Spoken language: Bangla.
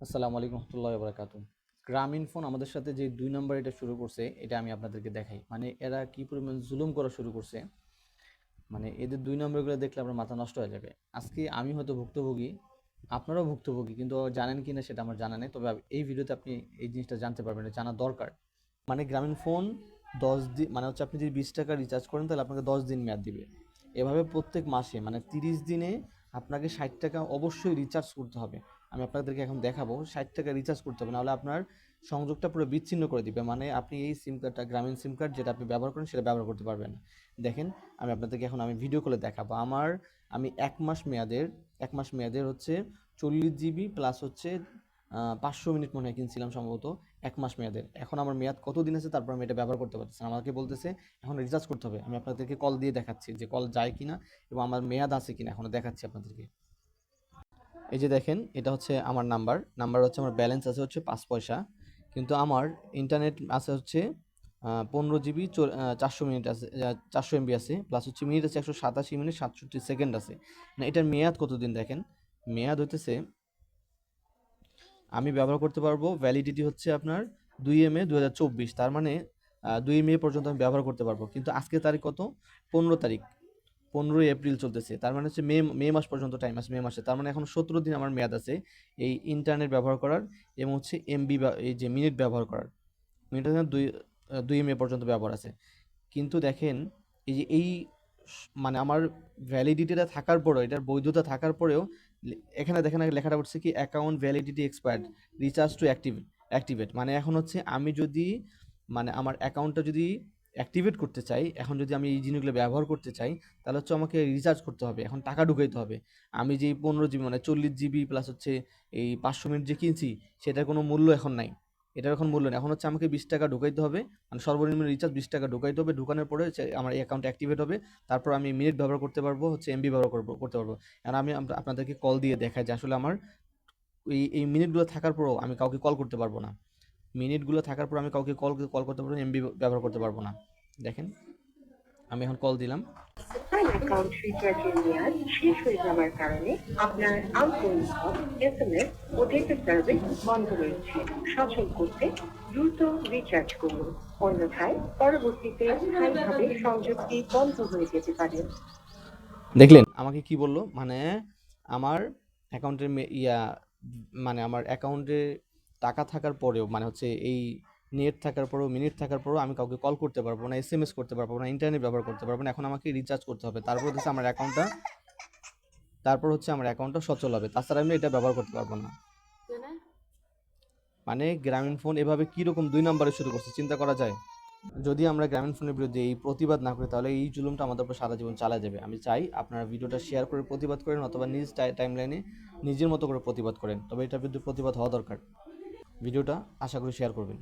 আসসালামু আলাইকুম রহমতুল্লাহ বরাকাতু গ্রামীণ ফোন আমাদের সাথে যে দুই নম্বর এটা শুরু করছে, এটা আমি আপনাদেরকে দেখাই। মানে এরা কি পরিমাণ জুলুম করা শুরু করছে? মানে এদের দুই নম্বরগুলো দেখলে আপনার মাথা নষ্ট হয়ে যাবে। আজকে আমি হয়তো ভুক্তভোগী, আপনারাও ভুক্তভোগী, কিন্তু জানেন কি না সেটা আমার জানা নেই। তবে এই ভিডিওতে আপনি এই জিনিসটা জানতে পারবেন জানা দরকার। মানে গ্রামীণ ফোন দশ দিন মানে হচ্ছে আপনি যদি বিশ টাকা রিচার্জ করেন, তাহলে আপনাকে দশ দিন মেয়াদ দিবে। এভাবে প্রত্যেক মাসে মানে তিরিশ দিনে আপনাকে ষাট টাকা অবশ্যই রিচার্জ করতে হবে। আমি আপনাদেরকে এখন দেখাবো। ষাট টাকা রিচার্জ করতে হবে, নাহলে আপনার সংযোগটা পুরো বিচ্ছিন্ন করে দিবে। মানে আপনি এই সিম কার্ডটা গ্রামীণ সিম কার্ড যেটা আপনি ব্যবহার করেন, সেটা ব্যবহার করতে পারবেন। দেখেন, আমি আপনাদেরকে এখন আমি ভিডিও করে দেখাবো। আমার, আমি এক মাস মেয়াদের, এক মাস মেয়াদের হচ্ছে চল্লিশ জিবি প্লাস হচ্ছে পাঁচশো মিনিট মনে হয় কিনছিলাম সম্ভবত, এক মাস মেয়াদের। এখন আমার মেয়াদ কত দিন আছে তারপর আমি এটা ব্যবহার করতে পারতেছি। আমাকে বলতেছে, এখন রিচার্জ করতে হবে। আমি আপনাদেরকে কল দিয়ে দেখাচ্ছি যে কল যায় কিনা এবং আমার মেয়াদ আছে কিনা, এখনও দেখাচ্ছি আপনাদেরকে। এই যে দেখেন, এটা হচ্ছে আমার নাম্বার নাম্বার হচ্ছে আমার ব্যালেন্স আছে হচ্ছে পাঁচ পয়সা। কিন্তু আমার ইন্টারনেট আছে হচ্ছে পনেরো জিবি চারশো মিনিট আছে চারশো এমবি আছে। প্লাস হচ্ছে মিনিট আছে একশো সাতাশি মিনিট সাতষট্টি সেকেন্ড আছে। না এটার মেয়াদ কতদিন দেখেন? মেয়াদ হইতেছে, আমি ব্যবহার করতে পারব ভ্যালিডিটি হচ্ছে আপনার দুই এম এ দু হাজার চব্বিশ। তার মানে দুই মে পর্যন্ত আমি ব্যবহার করতে পারব। কিন্তু আজকে তারিখ কত? পনেরো তারিখ। পনেরোই এপ্রিল চলতেছে। তার মানে হচ্ছে মে মে মাস পর্যন্ত টাইম আছে, মে মাসে। তার মানে এখন সতেরো দিন আমার মেয়াদ আছে এই ইন্টারনেট ব্যবহার করার এবং হচ্ছে এমবি এই যে মিনিট ব্যবহার করার। মিনিট দুই দুই মে পর্যন্ত ব্যবহার আছে। কিন্তু দেখেন, এই যে এই মানে আমার ভ্যালিডিটিটা থাকার পরেও, এটার বৈধতা থাকার পরেও এখানে দেখেন লেখাটা উঠছে কি account validity expired recharge to active activate মানে এখন হচ্ছে আমি যদি মানে আমার অ্যাকাউন্টটা যদি অ্যাক্টিভেট করতে চাই, এখন যদি আমি এই জিনিসগুলো ব্যবহার করতে চাই, তাহলে হচ্ছে আমাকে রিচার্জ করতে হবে, এখন টাকা ঢুকাইতে হবে। আমি যে পনেরো জিবি মানে চল্লিশ জিবি প্লাস হচ্ছে এই পাঁচশো মিনিট যে কিনছি, সেটার কোনো মূল্য এখন নাই। এটার এখন মূল্য নেই। এখন হচ্ছে আমাকে বিশ টাকা ঢুকাইতে হবে মানে সর্বনিম্ন রিচার্জ বিশ টাকা ঢুকাইতে হবে। ঢুকানোর পরে আমার এই অ্যাকাউন্ট অ্যাক্টিভেট হবে। তারপর আমি মিনিট ব্যবহার করতে পারব, হচ্ছে এমবি ব্যবহার করব, করতে পারব। আর আমি আপনাদেরকে কল দিয়ে দেখাই যে আসলে আমার এই এই মিনিটগুলো থাকার পরেও আমি কাউকে কল করতে পারব না। মিনিটগুলো থাকার পর আমি কাউকে কল কল করতে পারব এমবি ব্যবহার করতে পারব না। দেখেন আমি এখন কল দিলাম। শেষ হয়ে যাওয়ার কারণে আপনার আউটগোয়িং কল এসএমএস ও ডেটা সার্ভিস বন্ধ রয়েছে। সচল করতে দ্রুত রিচার্জ করুন। অন্যথায় পরবর্তীতে স্থায়ীভাবে সংযোগটি বন্ধ হয়ে যেতে পারে। দেখলেন আমাকে কি বলল? মানে আমার অ্যাকাউন্টের ইয়া মানে আমার অ্যাকাউন্টে টাকা থাকার পরেও মানে হচ্ছে এই নেট থাকার পরেও মিনিট থাকার পরেও আমি কাউকে কল করতে পারব না এস এম এস করতে পারব না ইন্টারনেট ব্যবহার করতে পারব না এখন আমাকে রিচার্জ করতে হবে। তারপর হচ্ছে আমার অ্যাকাউন্টটা তারপর হচ্ছে আমার অ্যাকাউন্টটা সচল হবে। তাছাড়া আমি এটা ব্যবহার করতে পারব না। মানে গ্রামীণ ফোন এভাবে কীরকম দুই নম্বরে শুরু করছে চিন্তা করা যায়? যদি আমরা গ্রামীণ ফোনের বিরুদ্ধে এই প্রতিবাদ না করি তাহলে এই জুলুমটা আমাদের উপর সারা জীবন চালা যাবে। আমি চাই আপনারা ভিডিওটা শেয়ার করে প্রতিবাদ করেন অথবা নিজ টাইম লাইনে নিজের মতো করে প্রতিবাদ করেন। তবে এটার বিরুদ্ধে প্রতিবাদ হওয়া দরকার। ভিডিওটা আশা করি শেয়ার করবেন।